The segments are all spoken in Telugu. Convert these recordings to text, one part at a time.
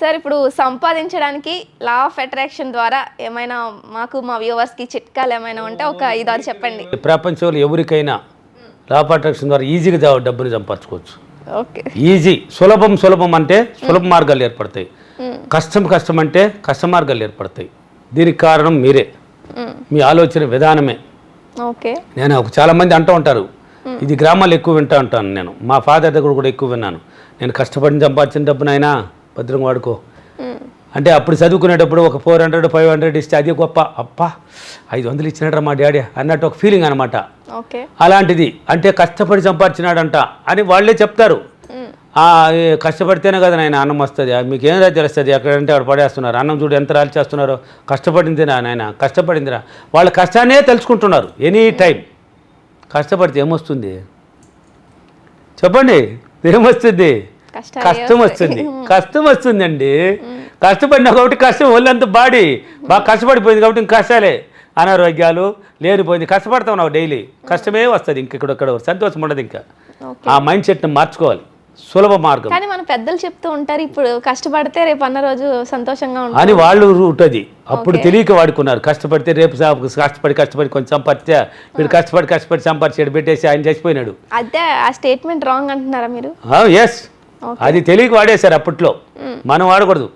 సార్ ఇప్పుడు సంపాదించడానికి లా ఆఫ్ అట్రాక్షన్ ద్వారా ఏమైనా మాకు మా వ్యూవర్స్కి చిట్కాలు ఏమైనా ఉంటే ఒక ఐదు ఆరు చెప్పండి ప్రపంచంలో ఎవరికైనా లా ఆఫ్ అట్రాక్షన్ ద్వారా ఈజీగా డబ్బుని సంపాదించుకోవచ్చు. ఓకే. ఈజీ సులభం సులభం అంటే సులభ మార్గాలు ఏర్పడతాయి. కష్టం కష్టం అంటే కష్ట మార్గాలు ఏర్పడతాయి. దీనికి కారణం మీరే. మీ ఆలోచన విధానమే. ఓకే. నేను ఒక చాలా మంది అంటూ ఉంటారు. ఇది గ్రామాలు ఎక్కువ వింటూ ఉంటాను నేను. మా ఫాదర్ దగ్గర కూడా ఎక్కువ విన్నాను. నేను కష్టపడి సంపాదించిన డబ్బునైనా భద్రంగా వాడుకో. అంటే అప్పుడు చదువుకునేటప్పుడు ఒక ఫోర్ హండ్రెడ్ ఫైవ్ హండ్రెడ్ ఇస్తే అది గొప్ప. అప్ప ఐదు వందలు ఇచ్చినాడు మా డాడీ అన్నట్టు ఒక ఫీలింగ్ అనమాట అలాంటిది. అంటే కష్టపడి సంపాదించినాడంట అని వాళ్ళే చెప్తారు. కష్టపడితేనే కదా నాయన అన్నం వస్తుంది. మీకు ఏం తెలుస్తుంది ఎక్కడంటే అక్కడ పడేస్తున్నారు. అన్నం చూడు ఎంత రాలి చేస్తున్నారో కష్టపడిందిరా నాయన కష్టపడిందిరా. వాళ్ళ కష్టాన్నే తెలుసుకుంటున్నారు ఎనీ టైం కష్టపడితే ఏమొస్తుంది? చెప్పండి ఏమొస్తుంది? కష్టం వస్తుంది. కష్టం వస్తుందండి. కష్టపడినా కాబట్టి కష్టం ఒళ్ళంతా బాడీ. బాగా కష్టపడిపోయింది కాబట్టి ఇంక కష్టాలే. అనారోగ్యాలు లేనిపోయింది. కష్టపడతాం ನಾವು డైలీ. కష్టమే వస్తుంది ఇంక ఇక్కడ సంతోషం ఉండదు ఇంకా. ఆ మైండ్ సెట్ని మార్చుకోవాలి. సులభ మార్గం. కానీ మన పెద్దలు చెప్తూ ఉంటారు ఇప్పుడు కష్టపడితే రేపు అన్న రోజు సంతోషంగా ఉంటుంది అని వాళ్ళు రూట్ అది అప్పుడు తెలియక వాడుకున్నారు. కష్టపడితే రేపు కష్టపడి కష్టపడి కొంచెం సంపాదిస్తే వీడు కష్టపడి కష్టపడి సంపాదించాడు పెట్టేసి ఆయన చచ్చిపోయినాడు. అదే ఆ స్టేట్మెంట్ రాంగ్ అంటున్నారా మీరు? ఎస్ అది తెలియక వాడేశారు అప్పట్లో. మనం వాడకూడదు.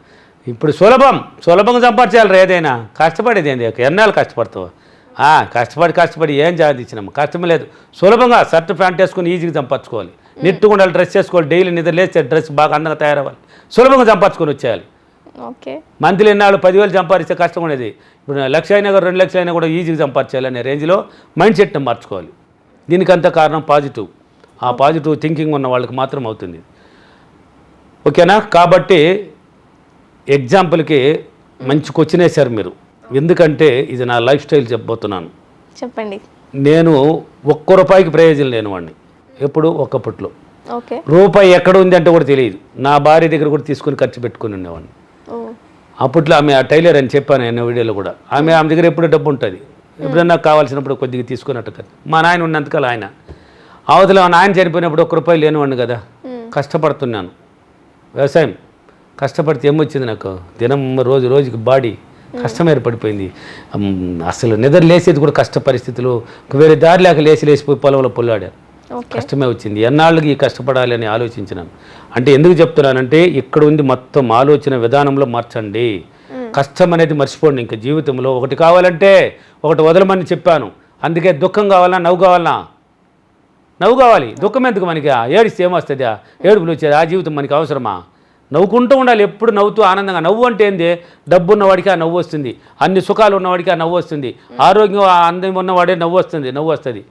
ఇప్పుడు సులభం సులభంగా సంపాదించాలి ఏదైనా. కష్టపడేది ఏంది? ఎన్నాళ్ళు కష్టపడతావు? ఆ, కష్టపడి కష్టపడి ఏం సాధించినాం కష్టం లేదు. సులభంగా షర్ట్ ప్యాంట్ వేసుకొని ఈజీగా సంపాదించుకోవాలి. నిట్టుగా ఉండాలి డ్రెస్ చేసుకోవాలి డైలీ నిద్ర లేస్తే డ్రెస్ బాగా అందంగా తయారవ్వాలి. సులభంగా సంపాదించుకొని వచ్చేయాలి. ఓకే. మంత్లీ ఎన్నాళ్ళు పదివేలు సంపాదిస్తే కష్టం ఉండేది. ఇప్పుడు లక్ష అయినా కూడా రెండు లక్షలు అయినా కూడా ఈజీగా సంపాదించాలి అనే రేంజ్లో మైండ్ సెట్ని మార్చుకోవాలి. దీనికంతా కారణం పాజిటివ్. ఆ పాజిటివ్ థింకింగ్ ఉన్న వాళ్ళకి మాత్రం అవుతుంది. ఓకేనా? కాబట్టి ఎగ్జాంపుల్కి మంచి క్వశ్చన్ వేశారు మీరు. ఎందుకంటే ఇది నా లైఫ్ స్టైల్ చెప్పబోతున్నాను. చెప్పండి. నేను ఒక్క రూపాయికి ప్రయోజనం లేని వాడిని. ఎప్పుడు? ఒక్కప్పట్లో ఓకే. రూపాయి ఎక్కడ ఉంది అంటే కూడా తెలియదు. నా భార్య దగ్గర కూడా తీసుకొని ఖర్చు పెట్టుకుని ఉండేవాడిని. అప్పట్లో ఆమె ఆ టైలర్ అని చెప్పాను నేను వీడియోలో కూడా. ఆమె ఆమె దగ్గర ఎప్పుడు డబ్బు ఉంటుంది. ఎప్పుడన్నా కావాల్సినప్పుడు కొద్దిగా తీసుకున్నట్టు కదా మా నాయన ఉన్నంతకాలం ఆయన. అవతల నాయన చనిపోయినప్పుడు ఒక్క రూపాయి లేనివాడిని కదా. కష్టపడుతున్నాను. వ్యవసాయం కష్టపడితే ఏమొచ్చింది నాకు? దినం రోజు రోజుకి బాడీ కష్టం ఏర్పడిపోయింది అసలు నిద్ర లేసేది కూడా కష్ట పరిస్థితులు. వేరే దారి లేక లేచి లేచిపోయి పొలంలో పొల్లాడారు కష్టమే వచ్చింది. ఎన్నాళ్ళకి ఈ కష్టపడాలి అని ఆలోచించినాను. అంటే ఎందుకు చెప్తున్నానంటే ఇక్కడ ఉంది మొత్తం ఆలోచన విధానంలో మార్చండి. కష్టం అనేది మర్చిపోండి ఇంకా జీవితంలో. ఒకటి కావాలంటే ఒకటి వదలమని చెప్పాను. అందుకే దుఃఖం కావాలన్నా నవ్వు కావాలన్నా నవ్వు కావాలి దుఃఖం ఎందుకు మనకి? ఏడిస్తే ఏమొస్తుంది? ఏడుపులు వచ్చేది ఆ జీవితం మనకి అవసరమా? నవ్వుకుంటూ ఉండాలి. ఎప్పుడు నవ్వుతూ ఆనందంగా. నవ్వు అంటే ఏంది? డబ్బు ఉన్నవాడికి ఆ నవ్వు వస్తుంది. అన్ని సుఖాలు ఉన్నవాడికి ఆ నవ్వు వస్తుంది. ఆరోగ్యం ఆ అందం ఉన్నవాడే నవ్వు వస్తుంది. నవ్వు వస్తుంది.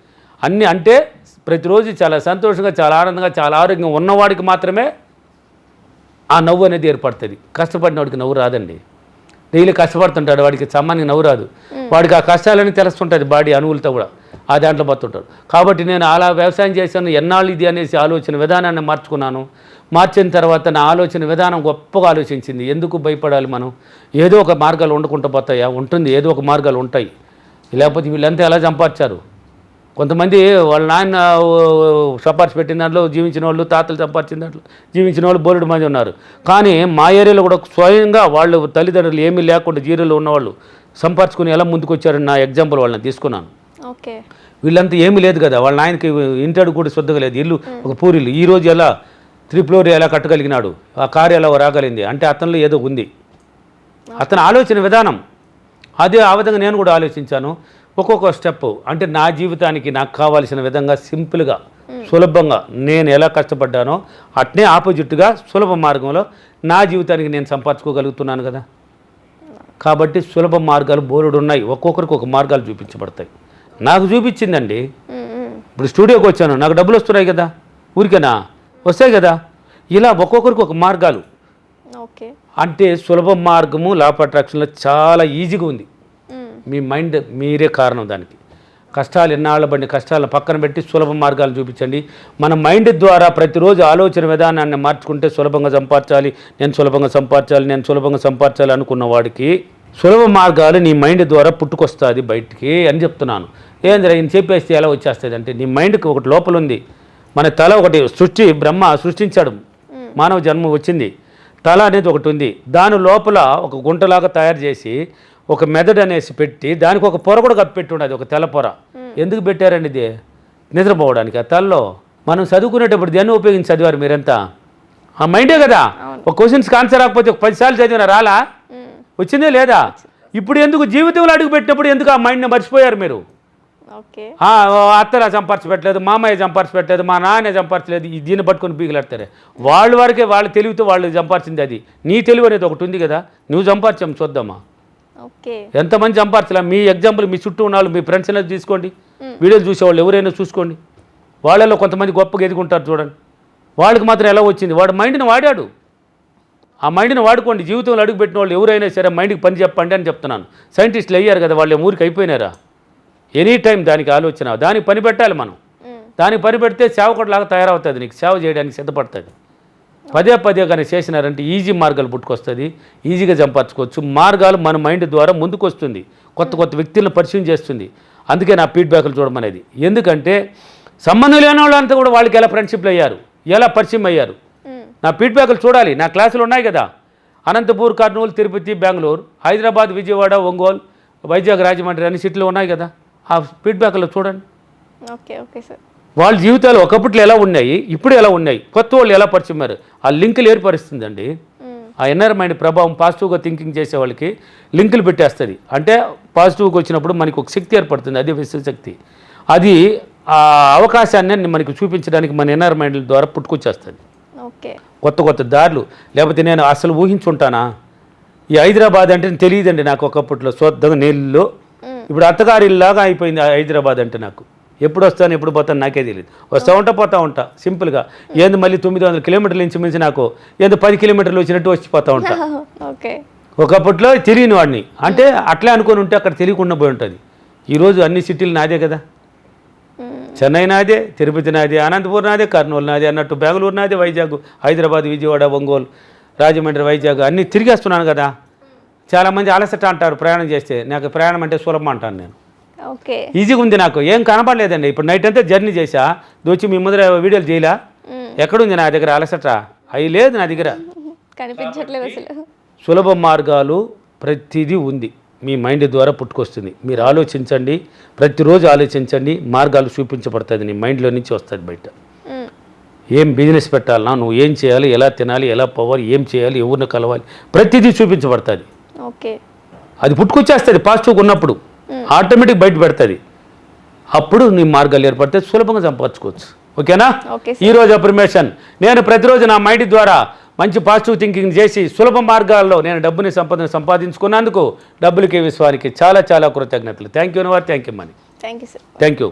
అన్ని అంటే ప్రతిరోజు చాలా సంతోషంగా చాలా ఆనందంగా చాలా ఆరోగ్యం ఉన్నవాడికి మాత్రమే ఆ నవ్వు అనేది ఏర్పడుతుంది. కష్టపడిన వాడికి నవ్వు రాదండి. డైలీ కష్టపడుతుంటాడు. వాడికి సమ్మానికి నవ్వు రాదు. వాడికి ఆ కష్టాలని తెలుస్తుంటుంది బాడీ అణువులతో కూడా. ఆ దాంట్లో బతుంటాడు. కాబట్టి నేను అలా వ్యవసాయం చేశాను ఎన్నాళ్ళు ఇది అనేసి ఆలోచన విధానాన్ని మార్చుకున్నాను. మార్చిన తర్వాత నా ఆలోచన విధానం గొప్పగా ఆలోచించింది. ఎందుకు భయపడాలి మనం? ఏదో ఒక మార్గాలు వండుకుంటూ పోతాయా? ఉంటుంది ఏదో ఒక మార్గాలు ఉంటాయి. లేకపోతే వీళ్ళంతా ఎలా సంపాదించారు? కొంతమంది వాళ్ళ నాయన సంపాదించి పెట్టిన దాంట్లో జీవించిన వాళ్ళు తాతలు సంపాదించిన దాంట్లో జీవించిన వాళ్ళు బోలెడు మంది ఉన్నారు. కానీ మా ఏరియాలో కూడా స్వయంగా వాళ్ళు తల్లిదండ్రులు ఏమీ లేకుండా జీరోలో ఉన్నవాళ్ళు సంపాదించుకుని ఎలా ముందుకు వచ్చారని నా ఎగ్జాంపుల్ వాళ్ళని తీసుకున్నాను. వీళ్ళంతా ఏమీ లేదు కదా. వాళ్ళ నాయనకి ఇంటాడు కూడా శుద్ధగా లేదు. ఇల్లు ఒక పూరిల్లు. ఈ రోజు ఎలా? త్రీ ఫ్లోర్ ఎలా కట్టగలిగినాడు? ఆ కారు ఎలా రాగలిగింది? అంటే అతనిలో ఏదో ఉంది. అతని ఆలోచన విధానం. అదే ఆ విధంగా నేను కూడా ఆలోచించాను. ఒక్కొక్క స్టెప్. అంటే నా జీవితానికి నాకు కావాల్సిన విధంగా సింపుల్గా సులభంగా నేను ఎలా కష్టపడ్డానో అట్నే ఆపోజిట్గా సులభ మార్గంలో నా జీవితానికి నేను సంపాదించుకోగలుగుతున్నాను కదా. కాబట్టి సులభ మార్గాలు బోలెడు ఉన్నాయి ఒక్కొక్కరికి ఒక మార్గాలు చూపించబడతాయి. నాకు చూపించిందండి. ఇప్పుడు స్టూడియోకి వచ్చాను. నాకు డబ్బులు వస్తున్నాయి కదా. ఊరికేనా? వస్తాయి కదా. ఇలా ఒక్కొక్కరికి ఒక మార్గాలు. ఓకే. అంటే సులభ మార్గము లాప్ అట్రాక్షన్లో చాలా ఈజీగా ఉంది. మీ మైండ్ మీరే కారణం దానికి. కష్టాలు ఎన్నాళ్ళ బండి కష్టాలను పక్కన పెట్టి సులభ మార్గాలు చూపించండి. మన మైండ్ ద్వారా ప్రతిరోజు ఆలోచన విధానాన్ని మార్చుకుంటే సులభంగా సంపాదించాలి. నేను సులభంగా సంపాదించాలి నేను సులభంగా సంపాదించాలి అనుకున్న వాడికి సులభ మార్గాలు నీ మైండ్ ద్వారా పుట్టుకొస్తుంది బయటికి అని చెప్తున్నాను. ఏందిరా ఈయన చెప్పేస్తే ఎలా వచ్చేస్తుంది అంటే నీ మైండ్కి ఒకటి లోపల ఉంది మన తల ఒకటి సృష్టి బ్రహ్మ సృష్టించాడు. మానవ జన్మ వచ్చింది. తల అనేది ఒకటి ఉంది. దాని లోపల ఒక గుంటలాగా తయారు చేసి ఒక మెదడు అనేసి పెట్టి దానికి ఒక పొర కూడా కప్పెట్టి ఉన్నది ఒక తెల్ల పొర. ఎందుకు పెట్టారండి ఇది? నిద్రపోవడానికి. ఆ తలలో మనం చదువుకునేటప్పుడు దేన్ని ఉపయోగించి చదివారు మీరంతా? ఆ మైండే కదా. ఒక క్వశ్చన్స్కి ఆన్సర్ రాకపోతే ఒక పదిసార్లు చదివిన రాలా. వచ్చిందే లేదా? ఇప్పుడు ఎందుకు జీవితంలో అడుగు పెట్టినప్పుడు ఎందుకు ఆ మైండ్ని మర్చిపోయారు మీరు? ఓ అత్తలా సంపర్చపెట్టలేదు మామయ్య సంపర్చపెట్టలేదు మా నాన్న సంపర్చలేదు ఈ దీన్ని పట్టుకొని పీకిలాడతారే. వాళ్ళ వరకే వాళ్ళ తెలివితో వాళ్ళు సంపార్చింది అది. నీ తెలివి అనేది ఒకటి ఉంది కదా నువ్వు సంపార్చాం చూద్దామా? ఓకే. ఎంతమంది సంపార్చలా మీ ఎగ్జాంపుల్ మీ చుట్టూ ఉన్న వాళ్ళు మీ ఫ్రెండ్స్ అనేది తీసుకోండి. వీడియోలు చూసేవాళ్ళు ఎవరైనా చూసుకోండి. వాళ్ళలో కొంతమంది గొప్పగా ఎదుగుంటారు చూడండి. వాళ్ళకి మాత్రం ఎలా వచ్చింది? వాడు మైండ్ని వాడాడు. ఆ మైండ్ని వాడుకోండి. జీవితంలో అడుగుపెట్టిన వాళ్ళు ఎవరైనా సరే మైండ్కి పని చెప్పండి అని చెప్తున్నాను. సైంటిస్టులు అయ్యారు కదా వాళ్ళు ఊరికి అయిపోయినారా? ఎనీ టైం దానికి ఆలోచన దానికి పని పెట్టాలి మనం. దానికి పని పెడితే సేవకుడిలాగా తయారవుతుంది నీకు సేవ చేయడానికి సిద్ధపడుతుంది. పదే పదే కానీ చేసినారంటే ఈజీ మార్గాలు పుట్టుకొస్తుంది ఈజీగా సంపాదించుకోవచ్చు మార్గాలు మన మైండ్ ద్వారా ముందుకు వస్తుంది కొత్త కొత్త వ్యక్తులను పరిచయం చేస్తుంది. అందుకే నా ఫీడ్బ్యాక్లు చూడమనేది. ఎందుకంటే సంబంధం లేని వాళ్ళంతా కూడా వాళ్ళకి ఎలా ఫ్రెండ్షిప్లు అయ్యారు ఎలా పరిచయం అయ్యారు. నా ఫీడ్బ్యాక్లు చూడాలి. నా క్లాసులు ఉన్నాయి కదా. అనంతపూర్ కర్నూలు తిరుపతి బెంగళూరు హైదరాబాద్ విజయవాడ ఒంగోలు వైజాగ్ రాజమండ్రి అన్ని సిటీలు ఉన్నాయి కదా. ఆ ఫీడ్బ్యాక్లో చూడండి. Okay okay sir. వాళ్ళ జీవితాలు ఒకప్పట్లో ఎలా ఉన్నాయి ఇప్పుడు ఎలా ఉన్నాయి కొత్త వాళ్ళు ఎలా పరిచయమారు ఆ లింకులు ఏర్పరుస్తుందండి. ఆ ఇన్నర్ మైండ్ ప్రభావం పాజిటివ్గా థింకింగ్ చేసే వాళ్ళకి లింకులు పెట్టేస్తుంది. అంటే పాజిటివ్గా వచ్చినప్పుడు మనకి ఒక శక్తి ఏర్పడుతుంది అదే విశ్వశక్తి అది ఆ అవకాశాన్ని మనకి చూపించడానికి మన ఇన్నర్ మైండ్ ద్వారా పుట్టుకొచ్చేస్తుంది. ఓకే. కొత్త కొత్త దారులు లేకపోతే నేను అసలు ఊహించుంటానా? ఈ హైదరాబాద్ అంటే తెలియదండి నాకు ఒకప్పట్లో శుద్ధంగా నీళ్ళు మ్మ్. ఇప్పుడు అత్తగారిల్లాగా అయిపోయింది హైదరాబాద్ అంటే నాకు. ఎప్పుడు వస్తాను ఎప్పుడు పోతాను నాకే తెలియదు వస్తూ ఉంటా పోతా ఉంటా సింపుల్గా ఏంది మళ్ళీ తొమ్మిది వందల కిలోమీటర్ల నుంచి మించి నాకు? ఏందో పది కిలోమీటర్లు వచ్చినట్టు వచ్చిపోతా ఉంటా? ఓకే. ఒకప్పట్లో తెలియని వాడిని. అంటే అట్లే అనుకొని ఉంటే అక్కడ తెలియకుండా పోయి ఉంటుంది. ఈరోజు అన్ని సిటీలు నాదే కదా. చెన్నై నాదే తిరుపతి నాదే అనంతపూర్ నాదే కర్నూలు నాదే అన్నట్టు బెంగళూరు నాదే వైజాగ్ హైదరాబాద్ విజయవాడ ఒంగోలు రాజమండ్రి వైజాగ్ అన్నీ తిరిగేస్తున్నాను కదా. చాలామంది అలసట అంటారు ప్రయాణం చేస్తే. నాకు ప్రయాణం అంటే సులభం అంటాను నేను. ఓకే. ఈజీగా ఉంది నాకు. ఏం కనపడలేదండి ఇప్పుడు నైట్ అంతా జర్నీ చేసా దోచి మీ ముందర వీడియోలు చేయలా. ఎక్కడుంది నా దగ్గర అలసట అవి లేదు నా దగ్గర. కనిపించట్లేదు అసలు. సులభ మార్గాలు ప్రతిదీ ఉంది. మీ మైండ్ ద్వారా పుట్టుకొస్తుంది. మీరు ఆలోచించండి. ప్రతిరోజు ఆలోచించండి. మార్గాలు చూపించబడుతుంది నీ మైండ్లో నుంచి వస్తుంది బయట. ఏం బిజినెస్ పెట్టాలన్నా నువ్వు ఏం చేయాలి ఎలా తినాలి ఎలా పోవాలి ఏం చేయాలి ఎవరిని కలవాలి ప్రతిదీ చూపించబడుతుంది. ఓకే. అది పుట్టుకొచ్చేస్తుంది పాజిటివ్గా ఉన్నప్పుడు ఆటోమేటిక్ బయట పెడుతుంది. అప్పుడు నీ మార్గాలు ఏర్పడితే సులభంగా సంపాదించుకోవచ్చు. ఓకేనా? ఓకే ఈ రోజు అప్రిమేషన్ నేను ప్రతిరోజు నా మైండ్ ద్వారా మంచి పాజిటివ్ థింకింగ్ చేసి సులభ మార్గాల్లో నేను డబ్బుని సంపదను సంపాదించుకున్నందుకు డబ్బులకి విశ్వానికి చాలా చాలా కృతజ్ఞతలు. Thank you అనివారు thank you Mani thank you sir thank you